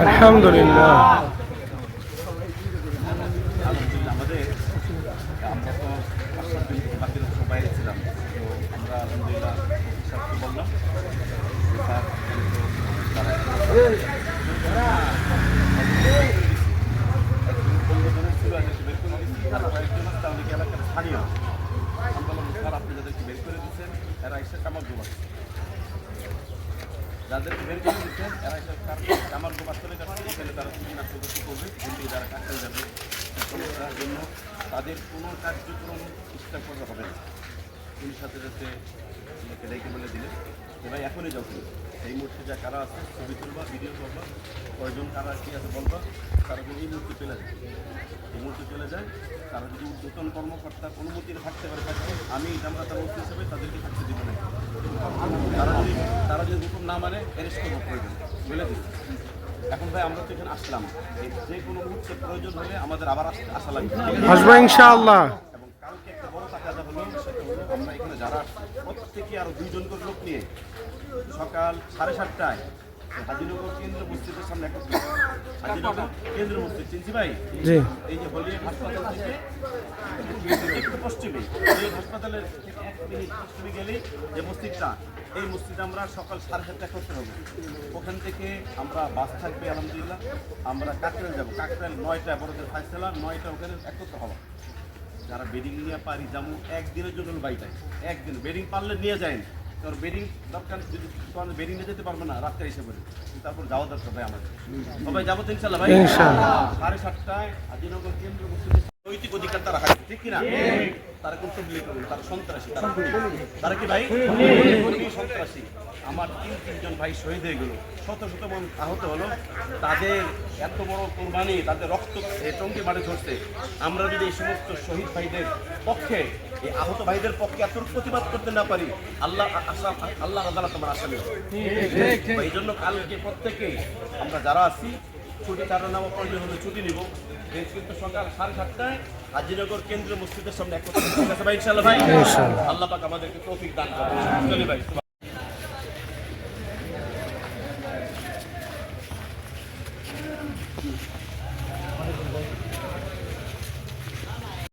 আলহামদুলিল্লাহ। তারা এসে কামার জমা বের করে দিচ্ছেন এরা জমা করে যাচ্ছে এখানে তারা বিভিন্ন সদস্য করবে থেকে যারা কাজ যাবে, সমস্যার জন্য তাদের কোনো কার্যক্রম চেষ্টা করা হবে না। পুলিশ সাথে সাথে ডেকে বলে যে ভাই, এখনই যাও এই মুহূর্তে যা কারা আছে, ছবি তুলবা ভিডিও করবা, কয়জন কারা কি আছে বলবা, তারা যদি এই মুহূর্তে চলে যায়। এই মুহূর্তে চলে যায়, তারা যদি উদ্যোতন কর্মকর্তার অনুমতিতে থাকতে পারে থাকবে আমি জামরাতা মুক্তি হিসেবে তাদেরকে থাকতে দিব না তারা যদি তারা যদি হুকুম না মানে অ্যারেস্ট করব প্রয়োজন। বলে দিই এখন ভাই আমরা তো এখানে আসলাম। এই যে কোনো মুহূর্তে প্রয়োজন হলে আমাদের আবার আসতে আসা লাগবে। আসব ইনশাআল্লাহ। এবং কালকে একটা বড় টাকাটা হলো সেটা হলো আমরা এখানে যারা প্রত্যেকে আরও দুইজন করে লোক নিয়ে সকাল সাড়ে সাতটায় হাজিনগর কেন্দ্র মসজিদের সামনে একটা হাজিনগর কেন্দ্র মসজিদ চিনছি ভাই? জি। এই যে হাসপাতাল থেকে একটু পশ্চিমে হাসপাতালের থেকে এক মিনিট পশ্চিমে গেলে যে মসজিদটা এই মসজিদে আমরা সকাল সাড়ে সাতটায় করতে হবে ওখান থেকে আমরা বাস থাকবে আলহামদুলিল্লাহ। আমরা কাকরাইল যাব। কাকরাইল নয়টা বড়দের ফাইসলা নয়টা ওখানে একত্র হওয়া। যারা বেডিং নিয়ে পারি যেমন একদিনের জন্য হলো বাইটাই একদিন। বেডিং পারলে নিয়ে যায় না তোর বেডিং দরকার যদি তোমার বেডিং নিয়ে যেতে পারবে না রাত্রে এসে পড়ে। তারপর যাওয়া দরকার ভাই আমাদের। সবাই যাব তো ইনশাল্লাহ ভাই? সাড়ে সাতটায় আজিনগর কেন্দ্র নৈতিক অধিকার তারা হারাচ্ছে ঠিক কিনা? তারা কোন তবলিগ করবে তারা সন্ত্রাসী তারা তারা কি ভাই? সন্ত্রাসী। আমার তিন তিনজন ভাই শহীদ হয়ে গেল। শত শত মানুষ আহত হলো। তাদের এত বড় কোরবানি তাদের রক্ত টঙ্কি মাঠে ঝরছে আমরা যদি এই সমস্ত শহীদ ভাইদের পক্ষে এই আহত ভাইদের পক্ষে এত প্রতিবাদ করতে না পারি আল্লাহ আসাম আল্লাহ আদালত তোমার আসামি এই জন্য কালকে প্রত্যেকেই আমরা যারা আছি ছুটি তারা প্রয়োজন হলে ছুটি নিব। কিন্তু সকাল সাড়ে সাতটায় হাজিনগর কেন্দ্র মসজিদের সামনে একত্রিত ভাই ইনশাল্লাহ ভাই। আল্লাহ পাক আমাদেরকে তৌফিক দান করে ভাই।